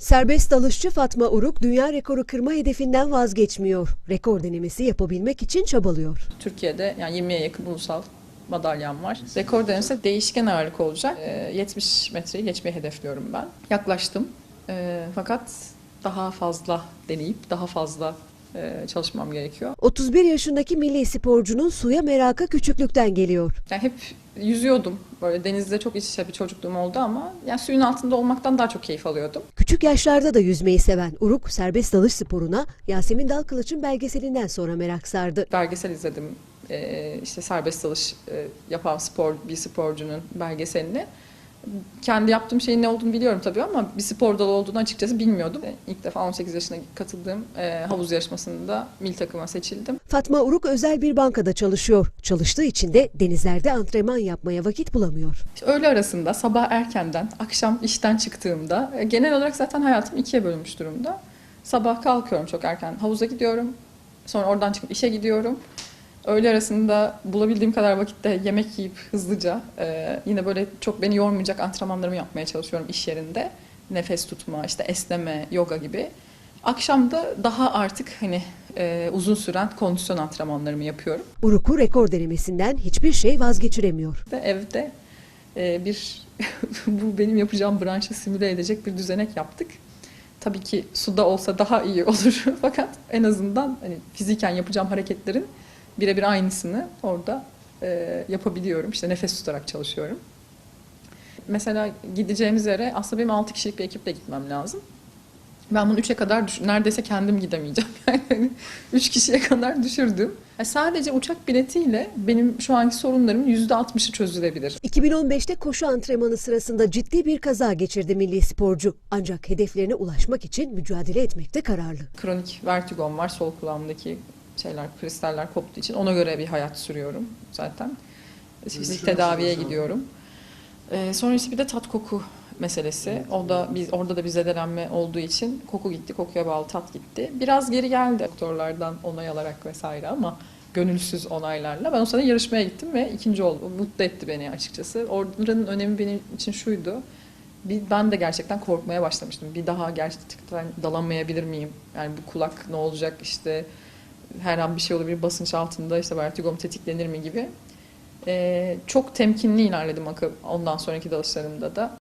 Serbest dalışçı Fatma Uruk dünya rekoru kırma hedefinden vazgeçmiyor. Rekor denemesi yapabilmek için çabalıyor. Türkiye'de yani 20'ye yakın ulusal madalyam var. Rekor denemesi değişken ağırlık olacak. Ee, 70 metreyi geçmeyi hedefliyorum ben. Yaklaştım. Ee, fakat daha fazla deneyip daha fazla çalışmam gerekiyor. 31 yaşındaki milli sporcunun suya merakı küçüklükten geliyor. Yani hep yüzüyordum. Böyle denizde çok iç içe bir çocukluğum oldu ama yani suyun altında olmaktan daha çok keyif alıyordum. Küçük yaşlarda da yüzmeyi seven Uruk serbest dalış sporuna Yasemin Dalkılıç'ın belgeselinden sonra merak sardı. Belgesel izledim. Ee, işte serbest dalış e, yapan spor bir sporcunun belgeselini. Kendi yaptığım şeyin ne olduğunu biliyorum tabii ama bir spor dalı olduğunu açıkçası bilmiyordum. İlk defa 18 yaşına katıldığım e, havuz yarışmasında mil takıma seçildim. Fatma Uruk özel bir bankada çalışıyor. Çalıştığı için de denizlerde antrenman yapmaya vakit bulamıyor. İşte öğle arasında sabah erkenden akşam işten çıktığımda e, genel olarak zaten hayatım ikiye bölünmüş durumda. Sabah kalkıyorum çok erken havuza gidiyorum. Sonra oradan çıkıp işe gidiyorum. Öğle arasında bulabildiğim kadar vakitte yemek yiyip hızlıca e, yine böyle çok beni yormayacak antrenmanlarımı yapmaya çalışıyorum iş yerinde. Nefes tutma, işte esneme, yoga gibi. Akşam da daha artık hani e, uzun süren kondisyon antrenmanlarımı yapıyorum. Uruk'u rekor denemesinden hiçbir şey vazgeçiremiyor. Ve evde e, bir bu benim yapacağım branşı simüle edecek bir düzenek yaptık. Tabii ki suda olsa daha iyi olur fakat en azından hani fiziken yapacağım hareketlerin birebir aynısını orada e, yapabiliyorum. İşte nefes tutarak çalışıyorum. Mesela gideceğimiz yere aslında benim 6 kişilik bir ekiple gitmem lazım. Ben bunu 3'e kadar düş- neredeyse kendim gidemeyeceğim. Yani 3 kişiye kadar düşürdüm. Yani sadece uçak biletiyle benim şu anki sorunlarımın %60'ı çözülebilir. 2015'te koşu antrenmanı sırasında ciddi bir kaza geçirdi milli sporcu. Ancak hedeflerine ulaşmak için mücadele etmekte kararlı. Kronik vertigom var sol kulağımdaki şeyler, kristaller koptuğu için ona göre bir hayat sürüyorum zaten. Fizik tedaviye gidiyorum. Ee, sonra işte bir de tat koku meselesi. O da biz orada da bir zedelenme olduğu için koku gitti, kokuya bağlı tat gitti. Biraz geri geldi doktorlardan onay alarak vesaire ama gönülsüz onaylarla. Ben o sene yarışmaya gittim ve ikinci oldum. Mutlu etti beni açıkçası. Oranın önemi benim için şuydu. Bir, ben de gerçekten korkmaya başlamıştım. Bir daha gerçekten dalamayabilir miyim? Yani bu kulak ne olacak işte her an bir şey olabilir basınç altında işte vertigom tetiklenir mi gibi. Ee, çok temkinli ilerledim ondan sonraki dalışlarımda da.